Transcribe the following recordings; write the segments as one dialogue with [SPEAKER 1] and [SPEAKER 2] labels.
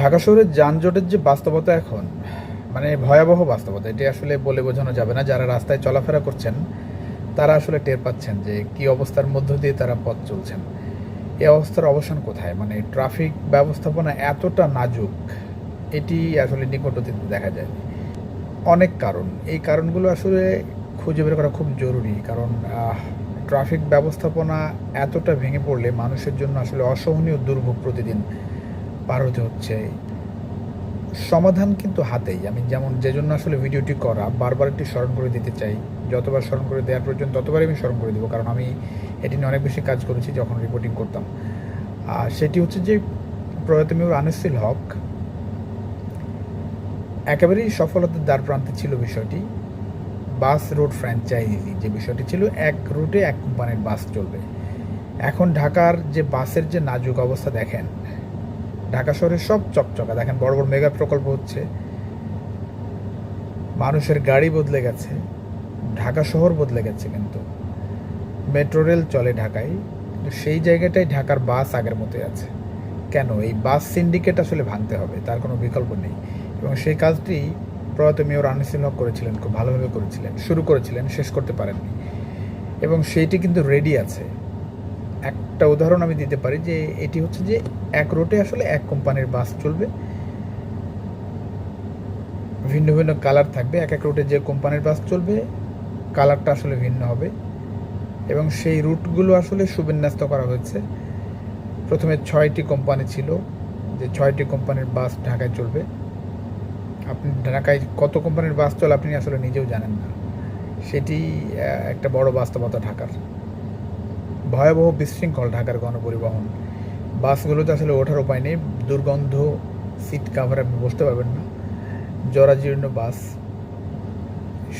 [SPEAKER 1] ঢাকা শহরের যানজটের যে বাস্তবতা এখন মানে ভয়াবহ বাস্তবতা, এটি আসলে বলে বোঝানো যাবে না। যারা রাস্তায় চলাফেরা করছেন, তারা আসলে টের পাচ্ছেন যে কি অবস্থার মধ্য দিয়ে তারা পথ চলছেন। এ অবস্থার অবসান কোথায়? মানে ট্রাফিক ব্যবস্থাপনা এতটা নাজুক, এটি আসলে নিকট অতীতে দেখা যায় অনেক কারণ। এই কারণগুলো আসলে খুঁজে বের করা খুব জরুরি, কারণ ট্রাফিক ব্যবস্থাপনা এতটা ভেঙে পড়লে মানুষের জন্য আসলে অসহনীয় দুর্ভোগ প্রতিদিন পার হতে হচ্ছে। সমাধান কিন্তু হাতেই। আমি যেমন যে জন্য আসলে ভিডিওটি করা, বারবার একটি স্মরণ করে দিতে চাই। যতবার স্মরণ করে দেওয়ার প্রয়োজন, ততবারই আমি স্মরণ করে দেবো, কারণ আমি এটি নিয়ে অনেক বেশি কাজ করেছি যখন রিপোর্টিং করতাম। আর সেটি হচ্ছে যে, প্রয়াত মেয়র আনিসুল হক একেবারেই সফলতার দ্বার প্রান্তে ছিল বিষয়টি। বাস রুট ফ্র্যাঞ্চাইজি যে বিষয়টি ছিল, এক রুটে এক কোম্পানির বাস চলবে। এখন ঢাকার যে বাসের যে নাজুক অবস্থা দেখেন ঢাকা শহরে সব চকচকা। দেখেন বড় বড় মেগা প্রকল্প হচ্ছে। মানুষের গাড়ি বদলে গেছে। ঢাকা শহর বদলে গেছে কিন্তু। মেট্রো রেল চলে ঢাকায়, কিন্তু সেই জায়গাটাই ঢাকার বাস আগের মতোই আছে। কেন? এই বাস সিন্ডিকেট আসলে ভাঙতে হবে, তার কোনো বিকল্প নেই। এবং সেই কাজটি প্রয়াত মেয়র আনিসুল হক করেছিলেন, খুব ভালোভাবে করেছিলেন, শুরু করেছিলেন, শেষ করতে পারেননি। এবং সেইটি কিন্তু রেডি আছে। একটা উদাহরণ আমি দিতে পারি যে এটি হচ্ছে যে এক রুটে আসলে এক কোম্পানির বাস চলবে। ভিন্ন ভিন্ন কালার থাকবে, এক এক রুটে যে কোম্পানির বাস চলবে, কালারটা আসলে ভিন্ন হবে। এবং সেই রুটগুলো আসলে সুবিন্যস্ত করা হয়েছে। প্রথমে ছয়টি কোম্পানি ছিল যে ছয়টি কোম্পানির বাস ঢাকায় চলবে। আপনি ঢাকায় কত কোম্পানির বাস চলে আপনি আসলে নিজেও জানেন না। সেটি একটা বড় বাস্তবতা ঢাকার। ভয়াবহ বিশৃঙ্খল ঢাকার গণপরিবহন। বাসগুলোতে আসলে ওঠার উপায় নেই। দুর্গন্ধ, সিট কাভার আপনি বসতে পারবেন না। জরাজীর্ণ বাস।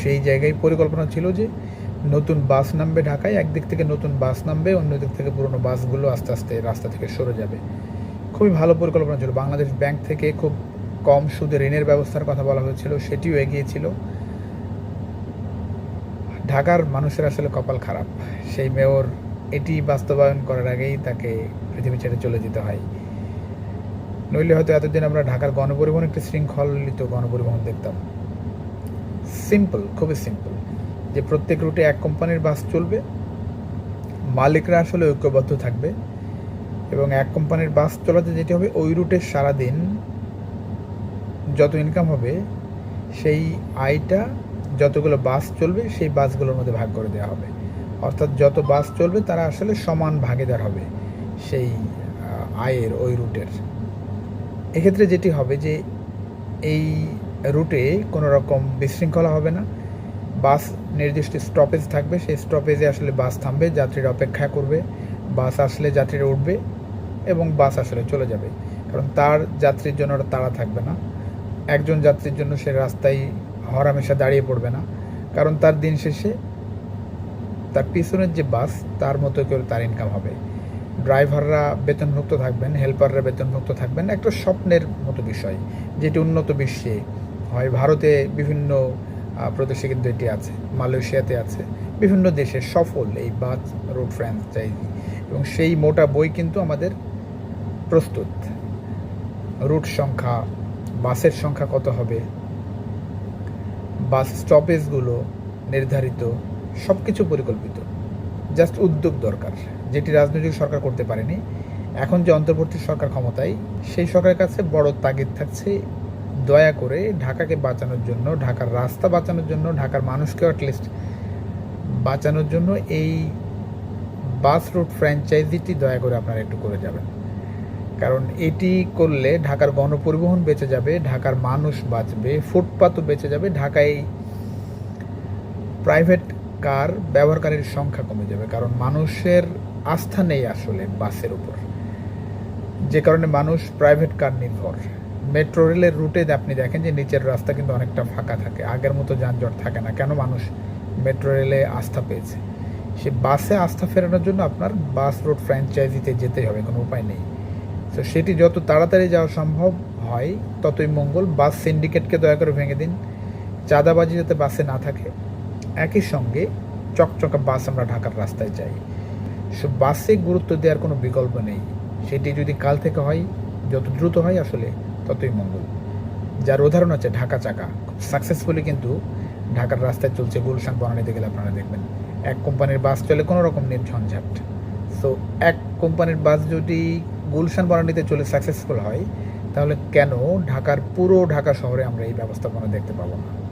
[SPEAKER 1] সেই জায়গায় পরিকল্পনা ছিল যে নতুন বাস নামবে ঢাকায়, একদিক থেকে নতুন বাস নামবে, অন্য দিক থেকে পুরনো বাসগুলো আস্তে আস্তে রাস্তা থেকে সরে যাবে। খুবই ভালো পরিকল্পনা ছিল। বাংলাদেশ ব্যাংক থেকে খুব কম সুদে ঋণের ব্যবস্থার কথা বলা হয়েছিল, সেটিও এগিয়েছিল ঢাকার মানুষের আসলে কপাল খারাপ। সেই মেয়র এটি বাস্তবায়ন করার আগেই তাকে পৃথিবী ছেড়ে চলে যেতে হয়। নইলে হয়তো এতদিন আমরা ঢাকার গণপরিবহন একটি শৃঙ্খলিত গণপরিবহন দেখতাম। সিম্পল খুবই সিম্পল যে প্রত্যেক রুটে এক কোম্পানির বাস চলবে, মালিকরা আসলে ঐক্যবদ্ধ থাকবে এবং এক কোম্পানির বাস চলাতে যেটি হবে, ওই রুটে সারাদিন যত ইনকাম হবে, সেই আয়টা, যতগুলো বাস চলবে, সেই বাসগুলোর মধ্যে ভাগ করে দেওয়া হবে। অর্থাৎ যত বাস চলবে, তারা আসলে সমান ভাগিদার হবে সেই আয়ের ওই রুটের। এক্ষেত্রে যেটি হবে যে, এই রুটে কোনো রকম বিশৃঙ্খলা হবে না। বাস নির্দিষ্ট স্টপেজ থাকবে, সেই স্টপেজে আসলে বাস থামবে, যাত্রীরা অপেক্ষা করবে, বাস আসলে যাত্রীরা উঠবে এবং বাস আসলে চলে যাবে। কারণ তার যাত্রীর জন্য তাড়া থাকবে না। একজন যাত্রীর জন্য সে রাস্তায় হরামেশা দাঁড়িয়ে পড়বে না। কারণ তার দিন শেষে তার পিছনের যে বাস, তার মতো করে তার ইনকাম হবে। ড্রাইভাররা বেতনভুক্ত থাকবেন, হেল্পাররা বেতনভুক্ত থাকবেন, একটা স্বপ্নের মতো বিষয় যেটি উন্নত বিশ্বে হয়। ভারতে বিভিন্ন প্রদেশে কিন্তু এটি আছে, মালয়েশিয়াতে আছে, বিভিন্ন দেশে সফল এই বাস, রোড ফ্র্যাঞ্চাইজি এবং সেই মোটা বই কিন্তু আমাদের প্রস্তুত। রুট সংখ্যা, বাসের সংখ্যা কত হবে? বাস স্টপেজগুলো নির্ধারিত। সব কিছু পরিকল্পিত। জাস্ট উদ্যোগ দরকার, যেটি রাজনৈতিক সরকার করতে পারেনি। এখন যে অন্তর্বর্তী সরকার ক্ষমতায়, সেই সরকারের কাছে বড় তাগিদ থাকছে দয়া করে ঢাকাকে বাঁচানোর জন্য, ঢাকার রাস্তা বাঁচানোর জন্য, ঢাকার মানুষকে অ্যাটলিস্ট বাঁচানোর জন্য এই বাস রুট ফ্র্যাঞ্চাইজিটি দয়া করে আপনারা একটু করে যাবেন। কারণ এটি করলে ঢাকার গণপরিবহন বেঁচে যাবে, ঢাকার মানুষ বাঁচবে, ফুটপাতও বেঁচে যাবে, ঢাকায় প্রাইভেট কার ব্যবহারকারীর সংখ্যা কমে যাবে? কারণ মানুষের আস্থা নেই আসলে বাসের উপর। যে কারণে মানুষ প্রাইভেট কার নির্ভর। মেট্রো রেলের রুটে আপনি দেখেন যে নিচের রাস্তা কিন্তু অনেকটা ফাঁকা থাকে। আগের মতো যানজট থাকে না। কেন মানুষ মেট্রো রেলে আস্থা পেয়েছে? সে বাসে আস্থা ফেরানোর জন্য আপনার বাস রুট ফ্র্যাঞ্চাইজিতে যেতে হবে, কোনো উপায় নেই। তো সেটি যত তাড়াতাড়ি যাওয়া সম্ভব হয়, ততই মঙ্গল। বাস সিন্ডিকেটকে দয়া করে ভেঙে দিন। চাঁদাবাজি যাতে বাসে না থাকে একই সঙ্গে চকচকা বাস আমরা ঢাকার রাস্তায় যাই। সো বাসে গুরুত্ব দেওয়ার কোনো বিকল্প নেই। সেটি যদি কাল থেকে হয়, যত দ্রুত হয় আসলে ততই মঙ্গল। যার উদাহরণ হচ্ছে ঢাকা চাকা। খুব সাকসেসফুলি কিন্তু ঢাকার রাস্তায় চলছে গুলশান বনানীতে গেলে আপনারা দেখবেন। এক কোম্পানির বাস চলে কোনো রকম নেই ঝঞ্ঝাট। সো এক কোম্পানির বাস যদি গুলশান বনানীতে চলে সাকসেসফুল হয়, তাহলে কেন ঢাকার পুরো ঢাকা শহরে আমরা এই ব্যবস্থাপনা দেখতে পাবো না?